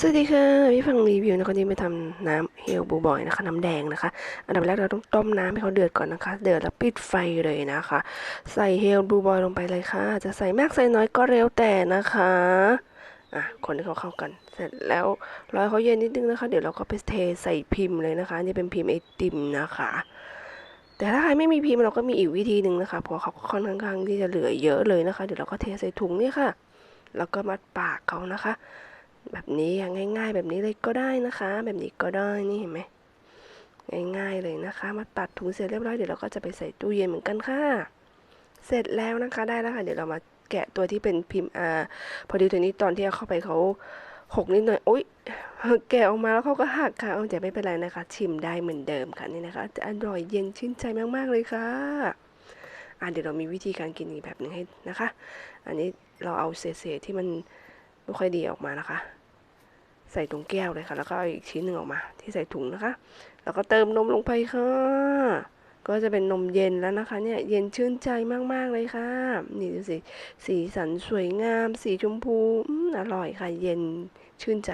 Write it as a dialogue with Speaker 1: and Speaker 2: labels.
Speaker 1: สวัสดีค่ะพี่ฟังรีวิวนะคะที่ไปทำน้ำเฮลบูบอยนะคะ น้ำแดงนะคะ อันดับแรกเราต้องต้มน้ำให้เขาเดือดก่อนนะคะ เดือดแล้วปิดไฟเลยนะคะ ใส่เฮลบูบอยลงไปเลยค่ะ จะใส่มากใส่น้อยก็เร็วแต่นะคะอะคนให้เขาเข้ากัน เสร็จแล้วรอให้เขาเย็นนิดนึงนะคะ เดี๋ยวเราก็ไปเทใส่พิมพ์เลยนะคะนี่เป็นพิมพ์ไอติมนะคะ แต่ถ้าใครไม่มีพิมพ์เราก็มีอีกวิธีหนึ่งนะคะเพราะเขาค่อนข้างที่จะเหลือเยอะเลยนะคะ เดี๋ยวเราก็เทใส่ถุงนี่ค่ะ แล้วก็มัดปากเขานะคะ แบบนี้อย่างง่าย ๆ แบบนี้เลยก็ได้นะคะ แบบนี้ก็ได้นี่เห็นไหมง่ายๆเลยนะคะ มาตัดถุงเสร็จเรียบร้อยเดี๋ยวเราก็จะไปใส่ตู้เย็นเหมือนกันค่ะ เสร็จแล้วนะคะได้แล้วค่ะ เดี๋ยวเรามาแกะตัวที่เป็นพิมพ์อ่าพอดีตัวนี้ตอนที่เอาเข้าไปเขาหกนิดหน่อยโอ๊ยแกะออกมาแล้วเขาก็หักค่ะเอาแต่ไม่เป็นไรนะคะ ชิมได้เหมือนเดิมค่ะนี่นะคะจะอร่อยเย็นชื่นใจมากๆเลยค่ะอ่าเดี๋ยวเรามีวิธีการกินอีกแบบหนึ่งให้นะคะ อันนี้เราเอาเศษๆที่มันไม่ค่อยดีออกมานะคะ ใส่ถุงแก้วเลยค่ะ แล้วก็เอาอีกชิ้นหนึ่งออกมา ที่ใส่ถุงนะคะ แล้วก็เติมนมลงไปค่ะ ก็จะเป็นนมเย็นแล้วนะคะเนี่ยเย็นชื่นใจมากๆเลยค่ะ นี่ดูสิ สีสันสวยงาม สีชมพูอร่อยค่ะ เย็นชื่นใจ